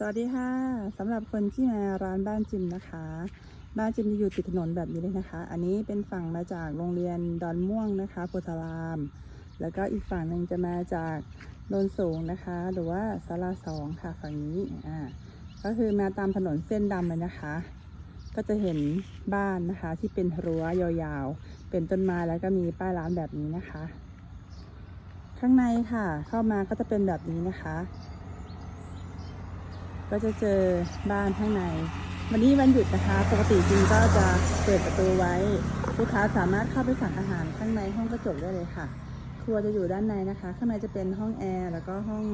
สวัสดีค่ะสำหรับคนที่มาร้านบ้านจิมนะคะ บ้านจิมจะอยู่ติดถนนแบบนี้เลยนะคะ อันนี้เป็นฝั่งมาจากโรงเรียนดอนม่วงนะคะโพธาราม แล้วก็อีกฝั่งหนึ่งจะมาจากโนนสูงนะคะ หรือว่าสาราสองค่ะฝั่งนี้อ่าก็คือมาตามถนนเส้นดำเลยนะคะ ก็จะเห็นบ้านนะคะที่เป็นรั้วยาวๆ เป็นต้นไม้แล้วก็มีป้ายร้านแบบนี้นะคะ ข้างในค่ะเข้ามาก็จะเป็นแบบนี้นะคะ ก็จะเจอบ้านข้างใน วันนี้วันหยุดนะคะ ปกติจริงก็จะเปิดประตูไว้ ลูกค้าสามารถเข้าไปสั่งอาหารข้างในห้องกระจกได้เลยค่ะ ครัวจะอยู่ด้านในนะคะ ข้างในจะเป็นห้องแอร์แล้วก็ห้อง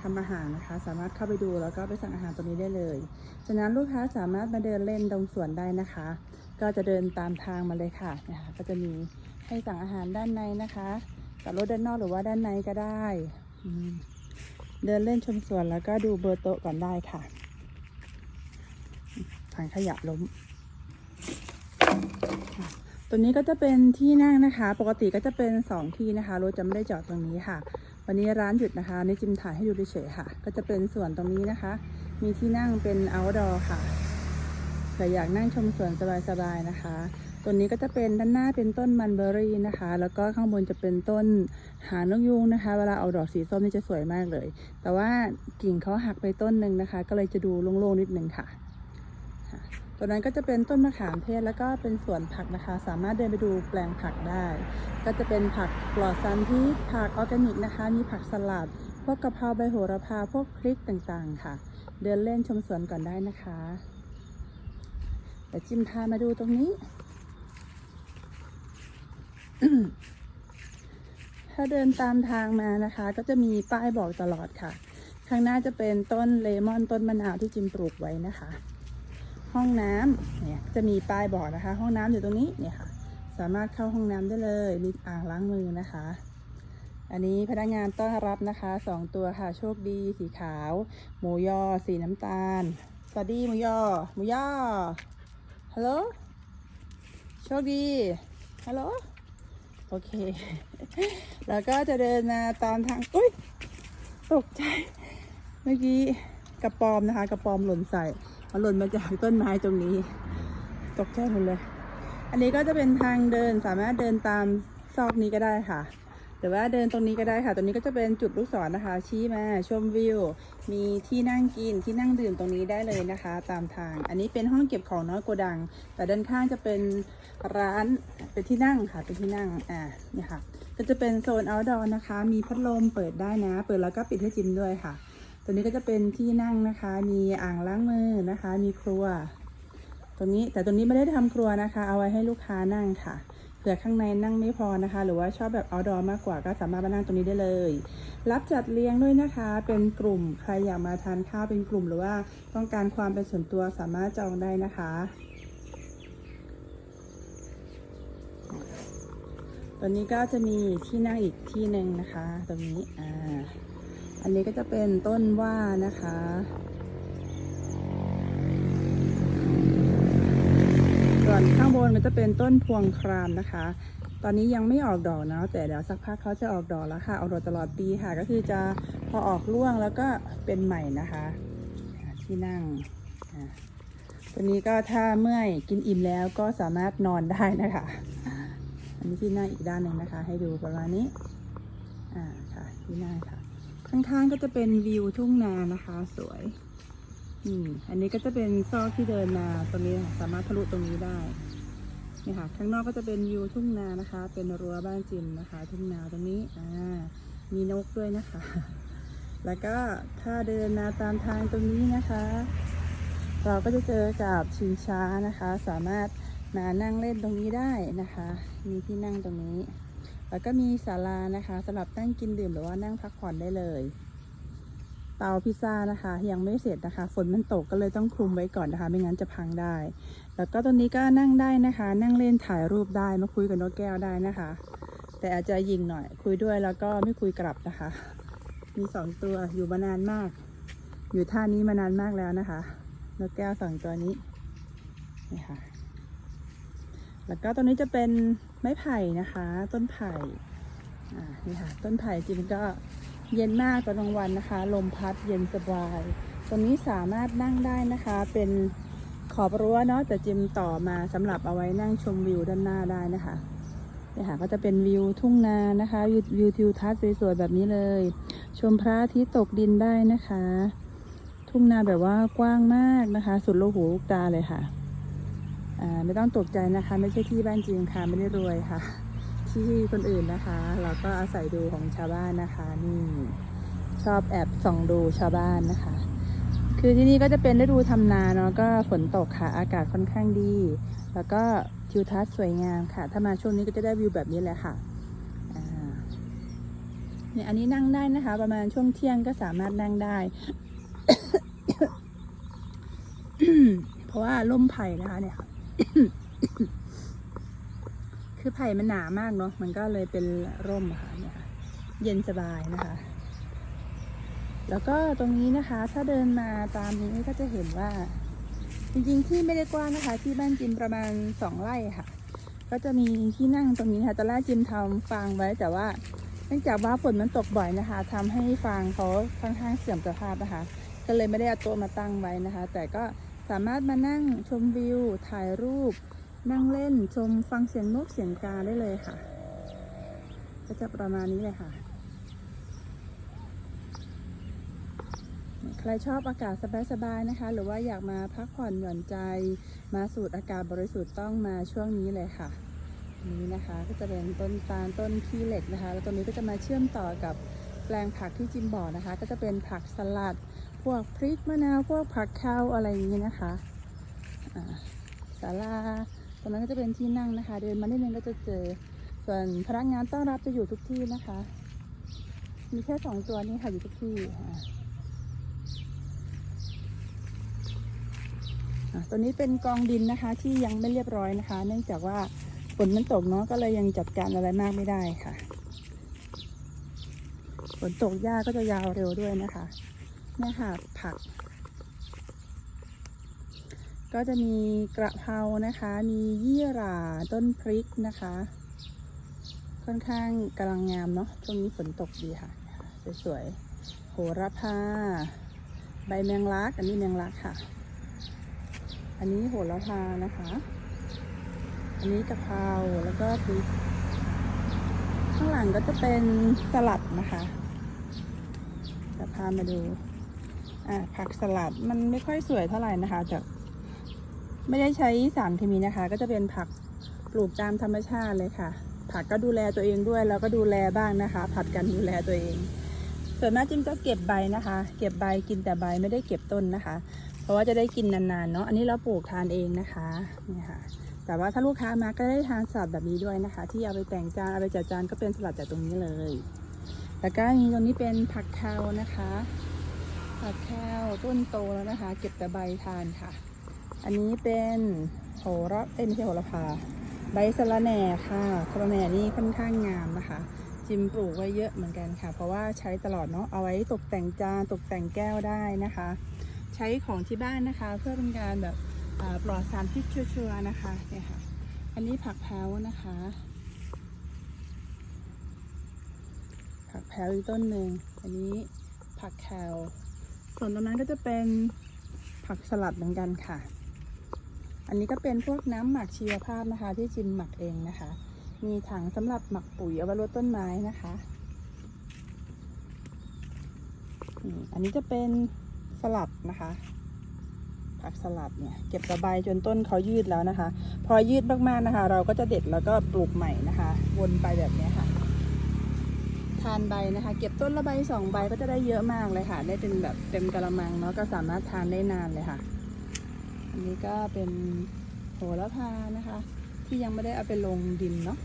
ทำอาหารนะคะ สามารถเข้าไปดูแล้วก็ไปสั่งอาหารตรงนี้ได้เลย ฉะนั้นลูกค้าสามารถมาเดินเล่นตรงสวนได้นะคะ ก็จะเดินตามทางมาเลยค่ะนะคะก็จะมีให้สั่งอาหารด้านในนะคะจอดรถด้านนอกหรือว่าด้านในก็ได้อืม เดินเล่นชมสวนแล้วก็ดูเบอร์โต๊ะก่อนได้ค่ะถังขยะล้ม ตัวนี้ก็จะเป็นที่นั่งนะคะ ปกติก็จะเป็นสองที่นะคะ รถจะไม่ได้จอดตรงนี้ค่ะ วันนี้ร้านหยุดนะคะในจิมถ่ายให้ดูเฉยๆค่ะ ก็จะเป็นส่วนตรงนี้นะคะ มีที่นั่งเป็น outdoor ค่ะเผื่อยากนั่งชมสวนสบายๆนะคะ ตัวนี้ก็จะเป็นด้านหน้าเป็นต้นมันเบอร์รี่นะคะ แล้วก็ข้างบนจะเป็นต้นหางนกยูงนะคะ เวลาเอาดอกสีส้มนี่จะสวยมากเลย แต่ว่ากิ่งเขาหักไปต้นหนึ่งนะคะ ก็เลยจะดูโล่งๆนิดนึงค่ะค่ะ ตัวนั้นก็จะเป็นต้นมะขามเทศแล้วก็เป็นสวนผักนะคะ สามารถเดินไปดูแปลงผักได้ ก็จะเป็นผักปลอดสารพิษผักออร์แกนิกนะคะ มีผักสลัด พวกกะเพราใบโหระพา พวกพริกต่างๆ ค่ะ เดินเล่นชมสวนก่อนได้นะคะแต่จิมทามาดูตรงนี้ ถ้าเดินตามทางมานะคะ ก็จะมีป้ายบอกตลอดค่ะ ข้างหน้าจะเป็นต้นเลมอนต้นมะนาวที่จิมปลูกไว้นะคะ ห้องน้ำเนี่ยจะมีป้ายบอกนะคะ ห้องน้ำอยู่ตรงนี้เนี่ยค่ะ สามารถเข้าห้องน้ำได้เลยมีอ่างล้างมือนะคะ อันนี้พนักงานต้อนรับนะคะสองตัวค่ะ โชคดีสีขาว หมูยอ สีน้ำตาลสวัสดีหมูยอหมูยอฮัลโหลโชคดีฮัลโหล โอเค แล้วก็จะเดินมาตามทาง อุ้ย ตกใจ เมื่อกี้กระปอมนะคะ กระปอมหล่นใส่มันหล่นมาจากต้นไม้ตรงนี้ ตกใจหมดเลย อันนี้ก็จะเป็นทางเดินสามารถเดินตามซอกนี้ก็ได้ค่ะ หรือว่าเดินตรงนี้ก็ได้ค่ะ ตรงนี้ก็จะเป็นจุดลูกศรนะคะ ชี้มาชมวิว มีที่นั่งกินที่นั่งดื่มตรงนี้ได้เลยนะคะ ตามทาง อันนี้เป็นห้องเก็บของน้อยโกดัง แต่ด้านข้างจะเป็นร้านเป็นที่นั่งค่ะ เป็นที่นั่ง อ่านี่ค่ะ ก็จะเป็นโซน outdoor นะคะ มีพัดลมเปิดได้นะ เปิดแล้วก็ปิดให้จิมด้วยค่ะ ตัวนี้ก็จะเป็นที่นั่งนะคะ มีอ่างล้างมือนะคะ มีครัว ตรงนี้ แต่ตรงนี้ไม่ได้ทำครัวนะคะ เอาไว้ให้ลูกค้านั่งค่ะ เผื่อข้างในนั่งไม่พอนะคะ หรือว่าชอบแบบ outdoor มากกว่าก็สามารถมานั่งตรงนี้ได้เลย รับจัดเลี้ยงด้วยนะคะ เป็นกลุ่มใครอยากมาทานข้าวเป็นกลุ่มหรือว่าต้องการความเป็นส่วนตัวสามารถจองได้นะคะตัวนี้ก็จะมีที่นั่งอีกที่หนึ่งนะคะ ตรงนี้อ่าอันนี้ก็จะเป็นต้นว่านะคะ ส่วนข้างบนก็จะเป็นต้นพวงครามนะคะ ตอนนี้ยังไม่ออกดอกนะแต่เดี๋ยวสักพักเขาจะออกดอกแล้วค่ะออกดอกตลอดปีค่ะ ก็คือจะพอออกร่วงแล้วก็เป็นใหม่นะคะ ที่นั่งตัวนี้ก็ถ้าเมื่อยกินอิ่มแล้วก็สามารถนอนได้นะคะ อันนี้ที่นั่งอีกด้านหนึ่งนะคะ ให้ดูประมาณนี้อ่าค่ะที่นั่งค่ะข้างๆก็จะเป็นวิวทุ่งนานะคะ สวย อืม อันนี้ก็จะเป็นซอกที่เดินมาตรงนี้ค่ะสามารถทะลุตรงนี้ได้นี่ค่ะ ข้างนอกก็จะเป็นวิวทุ่งนานะคะ เป็นรั้วบ้านจิมนะคะ ทุ่งนาตรงนี้อ่ามีนกด้วยนะคะ แล้วก็ถ้าเดินมาตามทางตรงนี้นะคะ เราก็จะเจอกับชิงช้านะคะ สามารถมานั่งเล่นตรงนี้ได้นะคะ มีที่นั่งตรงนี้ แล้วก็มีศาลานะคะสำหรับนั่งกินดื่มหรือว่านั่งพักผ่อนได้เลย เตาพิซซ่านะคะ ยังไม่เสร็จนะคะ ฝนมันตกก็เลยต้องคลุมไว้ก่อนนะคะ ไม่งั้นจะพังได้ แล้วก็ตรงนี้ก็นั่งได้นะคะ นั่งเล่นถ่ายรูปได้มาคุยกับนกแก้วได้นะคะ แต่อาจจะยิงหน่อย คุยด้วยแล้วก็ไม่คุยกลับนะคะ มีสองตัวอยู่มานานมาก อยู่ท่านี้มานานมากแล้วนะคะนกแก้วสองตัวนี้นี่ค่ะแล้วก็ตรงนี้จะเป็นไม้ไผ่นะคะ ต้นไผ่อ่านี่ค่ะ ต้นไผ่จริงก็ เย็นมากตอนกลางวันนะคะ ลมพัดเย็นสบาย ตรงนี้สามารถนั่งได้นะคะ เป็นขอบรั้วเนาะแต่จิมต่อมาสำหรับเอาไว้นั่งชมวิวด้านหน้าได้นะคะเนี่ยค่ะก็จะเป็นวิวทุ่งนานะคะวิววิวทิวทัศน์สวยๆแบบนี้เลย ชมพระอาทิตย์ตกดินได้นะคะ ทุ่งนาแบบว่ากว้างมากนะคะ สุดลูกหูลูกตาเลยค่ะไม่ต้องตกใจนะคะ ไม่ใช่ที่บ้านจริงค่ะไม่ได้รวยค่ะ ที่คนอื่นนะคะ เราก็อาศัยดูของชาวบ้านนะคะนี่ชอบแอบส่องดูชาวบ้านนะคะ คือที่นี่ก็จะเป็นฤดูทำนาเนาะก็ฝนตกค่ะ อากาศค่อนข้างดี แล้วก็ทิวทัศน์สวยงามค่ะ ถ้ามาช่วงนี้ก็จะได้วิวแบบนี้แหละค่ะเนี่ยอันนี้นั่งได้นะคะ ประมาณช่วงเที่ยงก็สามารถนั่งได้ เพราะว่าร่มไผ่นะคะเนี่ย คือไผ่มันหนามากเนาะมันก็เลยเป็นร่มค่ะเนี่ยค่ะ เย็นสบายนะคะ แล้วก็ตรงนี้นะคะ ถ้าเดินมาตามนี้ก็จะเห็นว่า จริงๆ ที่ไม่ได้กว้างนะคะ ที่บ้านจิมประมาณสองไร่ค่ะ ก็จะมีที่นั่งตรงนี้ค่ะตอนแรกจิมทำฟางไว้แต่ว่าเนื่องจากว่าฝนมันตกบ่อยนะคะทำให้ฟางเขาค่อนข้างเสื่อมสภาพนะคะ ก็เลยไม่ได้เอาโต๊ะมาตั้งไว้นะคะ แต่ก็สามารถมานั่งชมวิวถ่ายรูป นั่งเล่นชมฟังเสียงนกเสียงกาได้เลยค่ะ ก็จะประมาณนี้เลยค่ะ ใครชอบอากาศสบายๆนะคะ หรือว่าอยากมาพักผ่อนหย่อนใจ มาสูดอากาศบริสุทธิ์ต้องมาช่วงนี้เลยค่ะนี้นะคะก็จะเป็นต้นตาลต้นขี้เหล็กนะคะ แล้วตรงนี้ก็จะมาเชื่อมต่อกับแปลงผักที่จิมบอกนะคะ ก็จะเป็นผักสลัด พวกพริกมะนาวพวกผักข้าวอะไรอย่างนี้นะคะอ่าศาลา ตรงนั้นก็จะเป็นที่นั่งนะคะ เดินมานิดนึงก็จะเจอ ส่วนพนักงานต้อนรับจะอยู่ทุกที่นะคะ มีแค่สองตัวนี้ค่ะอยู่ทุกที่ตัวนี้เป็นกองดินนะคะที่ยังไม่เรียบร้อยนะคะ เนื่องจากว่าฝนมันตกเนาะก็เลยยังจัดการอะไรมากไม่ได้ค่ะฝนตกหญ้าก็จะยาวเร็วด้วยนะคะเนี่ยค่ะผัก ก็จะมีกระเพรานะคะ มียี่หร่าต้นพริกนะคะ ค่อนข้างกำลังงามเนาะช่วงนี้ฝนตกดีค่ะ สวยๆโหระพา ใบแมงลัก อันนี้แมงลักค่ะ อันนี้โหระพานะคะ อันนี้กะเพราแล้วก็พริกข้างหลังก็จะเป็นสลัดนะคะจะพามาดูอ่าผักสลัดมันไม่ค่อยสวยเท่าไหร่นะคะจาก ไม่ได้ใช้สารเคมีนะคะ ก็จะเป็นผักปลูกตามธรรมชาติเลยค่ะ ผักก็ดูแลตัวเองด้วย แล้วก็ดูแลบ้างนะคะ ผัดกันดูแลตัวเอง ส่วนมากจิ้มก็เก็บใบนะคะ เก็บใบกินแต่ใบไม่ได้เก็บต้นนะคะ เพราะว่าจะได้กินนานๆเนาะอันนี้เราปลูกทานเองนะคะนี่ค่ะแต่ว่าถ้าลูกค้ามาก็ได้ทานสลัดแบบนี้ด้วยนะคะ ที่เอาไปแต่งจานเอาไปจัดจานก็เป็นสลัดจากตรงนี้เลยแล้วก็มีตรงนี้เป็นผักแคลนะคะ ผักแคลต้นโตแล้วนะคะ เก็บแต่ใบทานค่ะ อันนี้เป็นโหระเอ้ยไม่ใช่โหระพา ใบสะระแหน่ค่ะสะระแหน่นี่ค่อนข้างงามนะคะ จิมปลูกไว้เยอะเหมือนกันค่ะ เพราะว่าใช้ตลอดเนาะ เอาไว้ตกแต่งจานตกแต่งแก้วได้นะคะ ใช้ของที่บ้านนะคะ เพื่อเป็นการแบบปลอดสารพิษชัวร์ๆนะคะ เนี่ยค่ะ อันนี้ผักแพรวนะคะ ผักแพรวอีกต้นหนึ่ง อันนี้ผักแคลส่วนตรงนั้นก็จะเป็นผักสลัดเหมือนกันค่ะ อันนี้ก็เป็นพวกน้ำหมักชีวภาพนะคะ ที่จิมหมักเองนะคะ มีถังสำหรับหมักปุ๋ยเอาไว้ลดต้นไม้นะคะอันนี้จะเป็นสลัดนะคะ ผักสลัดเนี่ยเก็บตะไบจนต้นเขายืดแล้วนะคะ พอยืดมากๆนะคะ เราก็จะเด็ดแล้วก็ปลูกใหม่นะคะ วนไปแบบนี้ค่ะ ทานใบนะคะ เก็บต้นละใบสองใบก็จะได้เยอะมากเลยค่ะ ได้เป็นแบบเต็มกระมังเนาะก็สามารถทานได้นานเลยค่ะ อันนี้ก็เป็นโหระพานะคะ ที่ยังไม่ได้เอาไปลงดินเนาะ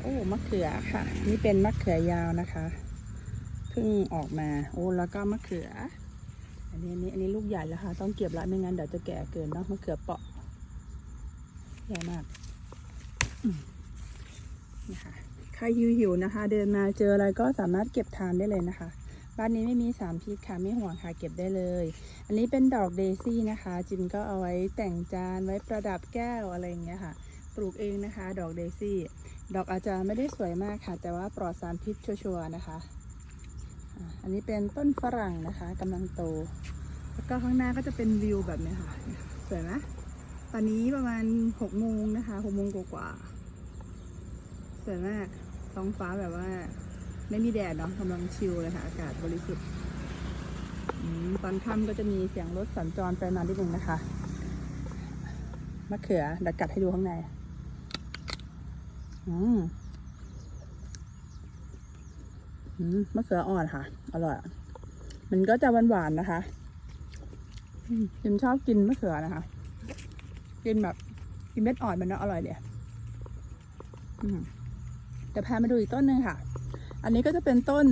โอ้มะเขือค่ะ นี่เป็นมะเขือยาวนะคะเพิ่งออกมา โอ้แล้วก็มะเขือ อันนี้อันนี้อันนี้ลูกใหญ่แล้วค่ะ ต้องเก็บละไม่งั้นเดี๋ยวจะแก่เกินเนาะมะเขือเปาะใหญ่มากนี่ค่ะใครหิวหิวนะคะ เดินมาเจออะไรก็สามารถเก็บทานได้เลยนะคะ บ้านนี้ไม่มีสารพิษค่ะไม่ห่วงค่ะเก็บได้เลย อันนี้เป็นดอกเดซี่นะคะ จิมก็เอาไว้แต่งจานไว้ประดับแก้วอะไรอย่างเงี้ยค่ะ ปลูกเองนะคะ ดอกเดซี่ ดอกอาจจะไม่ได้สวยมากค่ะ แต่ว่าปลอดสารพิษชัวร์ๆนะคะ อันนี้เป็นต้นฝรั่งนะคะกำลังโต แล้วก็ข้างหน้าก็จะเป็นวิวแบบเนี้ยค่ะ สวยไหมตอนนี้ประมาณหกโมงนะคะหกโมงกว่าสวยมากท้องฟ้าแบบว่า ไม่มีแดดเนาะกำลังชิลเลยค่ะอากาศบริสุทธิ์ตอนค่ำก็จะมีเสียงรถสัญจรไปมานิดนึงนะคะมะเขือเดักกัดให้ดูข้างใน อืมอืมะเขืออ่อนค่ะ อร่อย มันก็จะหวานๆนะคะอืมจิมชอบกินมะเขือนะคะ กินแบบกินเม็ดอ่อนมันเนาะอร่อยเดียอืมเดี๋ยวพามาดูอีกต้นหนึ่งค่ะ อันนี้ก็จะเป็นต้น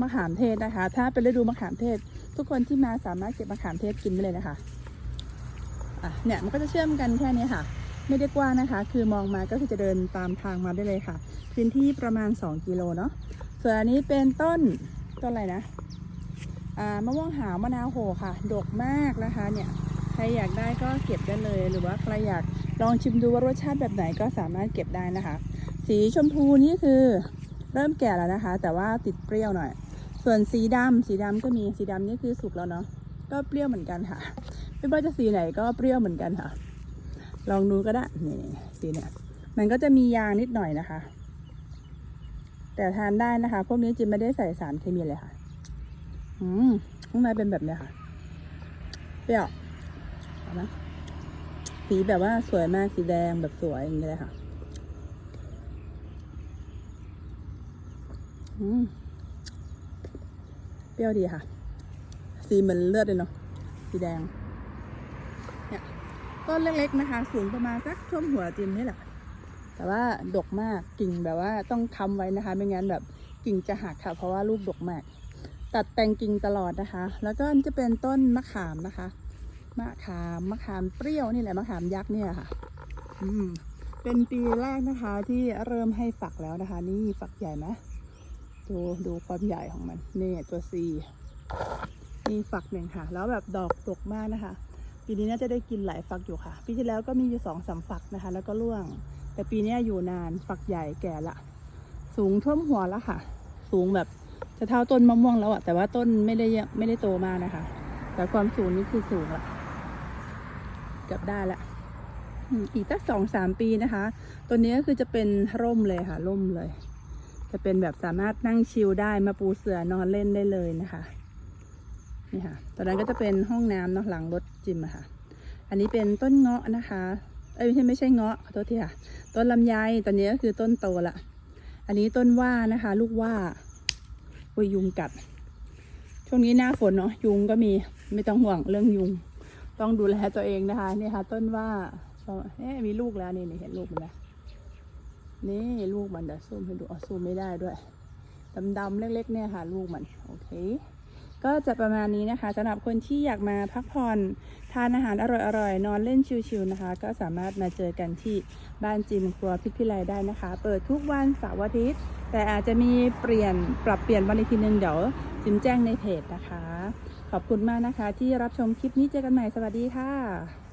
มะขามเทศนะคะ ถ้าเป็นฤดูมะขามเทศ ทุกคนที่มาสามารถเก็บมะขามเทศกินได้เลยนะคะอะเนี่ยมันก็จะเชื่อมกันแค่นี้ค่ะ ไม่ได้กว้างนะคะ คือมองมาก็คือจะเดินตามทางมาได้เลยค่ะ พื้นที่ประมาณ 2 กิโลเนาะส่วนอันนี้เป็นต้นต้นอะไรนะอ่ามะม่วงหาวมะนาวโหค่ะ ดกมากนะคะเนี่ยใครอยากได้ก็เก็บได้เลย หรือว่าใครอยากลองชิมดูว่ารสชาติแบบไหนก็สามารถเก็บได้นะคะ สีชมพูนี่คือ เริ่มแก่แล้วนะคะ แต่ว่าติดเปรี้ยวหน่อย ส่วนสีดำสีดำก็มีสีดำนี่คือสุกแล้วเนาะก็เปรี้ยวเหมือนกันค่ะ ไม่ว่าจะสีไหนก็เปรี้ยวเหมือนกันค่ะ ลองดูก็ได้นี่สีเนี่ยมันก็จะมียางนิดหน่อยนะคะ แต่ทานได้นะคะ พวกนี้จิมไม่ได้ใส่สารเคมีเลยค่ะ อืมข้างในเป็นแบบเนี้ยค่ะ เปรี้ยวนไหมสีแบบว่าสวยมากสีแดงแบบสวยอย่างเงี้ยเลยค่ะ อืม เปรี้ยวดีค่ะ สีเหมือนเลือดเลยเนาะ สีแดง เนี่ย ต้นเล็กๆนะคะ สูงประมาณสักท่วมหัวจิมนี่แหละ แต่ว่าดกมาก กิ่งแบบว่าต้องค้ำไว้นะคะ ไม่งั้นแบบกิ่งจะหักค่ะ เพราะว่าลูกดกมาก ตัดแต่งกิ่งตลอดนะคะ แล้วก็จะเป็นต้นมะขามนะคะ มะขาม มะขามเปรี้ยวนี่แหละ มะขามยักษ์เนี่ยค่ะ อืม เป็นปีแรกนะคะที่เริ่มให้ฝักแล้วนะคะ นี่ฝักใหญ่ไหม ดูดูความใหญ่ของมัน นี่ตัวซีนี่ฝักหนึ่งค่ะ แล้วแบบดอกดกมากนะคะ ปีนี้น่าจะได้กินหลายฝักอยู่ค่ะ ปีที่แล้วก็มีอยู่สองสามฝักนะคะ แล้วก็ร่วง แต่ปีนี้อยู่นานฝักใหญ่แก่ละ สูงท่วมหัวแล้วค่ะ สูงแบบจะเท่าต้นมะม่วงแล้วอะแต่ว่าต้นไม่ได้ไม่ได้โตมากนะคะ แต่ความสูงนี่คือสูงละเกือบได้ละอีกสักสองสามปีนะคะ ตัวนี้ก็คือจะเป็นร่มเลยค่ะ ร่มเลย จะเป็นแบบสามารถนั่งชิลได้มาปูเสื่อนอนเล่นได้เลยนะคะนี่ค่ะตอนนั้นก็จะเป็นห้องน้ำเนาะหลังรถจิมอะค่ะ อันนี้เป็นต้นเงาะนะคะ เอ้ยไม่ใช่ไม่ใช่เงาะขอโทษทีค่ะ ต้นลำไยตอนนี้ก็คือต้นโตละอันนี้ต้นว่านะคะ ลูกว่าอุ้ยยุงกัด ช่วงนี้หน้าฝนเนาะยุงก็มีไม่ต้องห่วงเรื่องยุง ต้องดูแลตัวเองนะคะนี่ค่ะ ต้นว่าเอ๊มีลูกแล้วนี่เห็นลูกมันนะ นี่ลูกมันเดี๋ยวซูมให้ดูอ๋อซูมไม่ได้ด้วยดำๆเล็กๆเนี่ยค่ะ ลูกมันโอเค ก็จะประมาณนี้นะคะสำหรับคนที่อยากมาพักผ่อนทานอาหารอร่อยๆ นอนเล่นชิลๆนะคะ ก็สามารถมาเจอกันที่บ้านจิมครัวพิพิไลได้นะคะ เปิดทุกวันเสาร์อาทิตย์ แต่อาจจะมีเปลี่ยนปรับเปลี่ยนวันอีกทีนึงเดี๋ยวจิมแจ้งในเพจนะคะ ขอบคุณมากนะคะ ที่รับชมคลิปนี้เจอกันใหม่สวัสดีค่ะ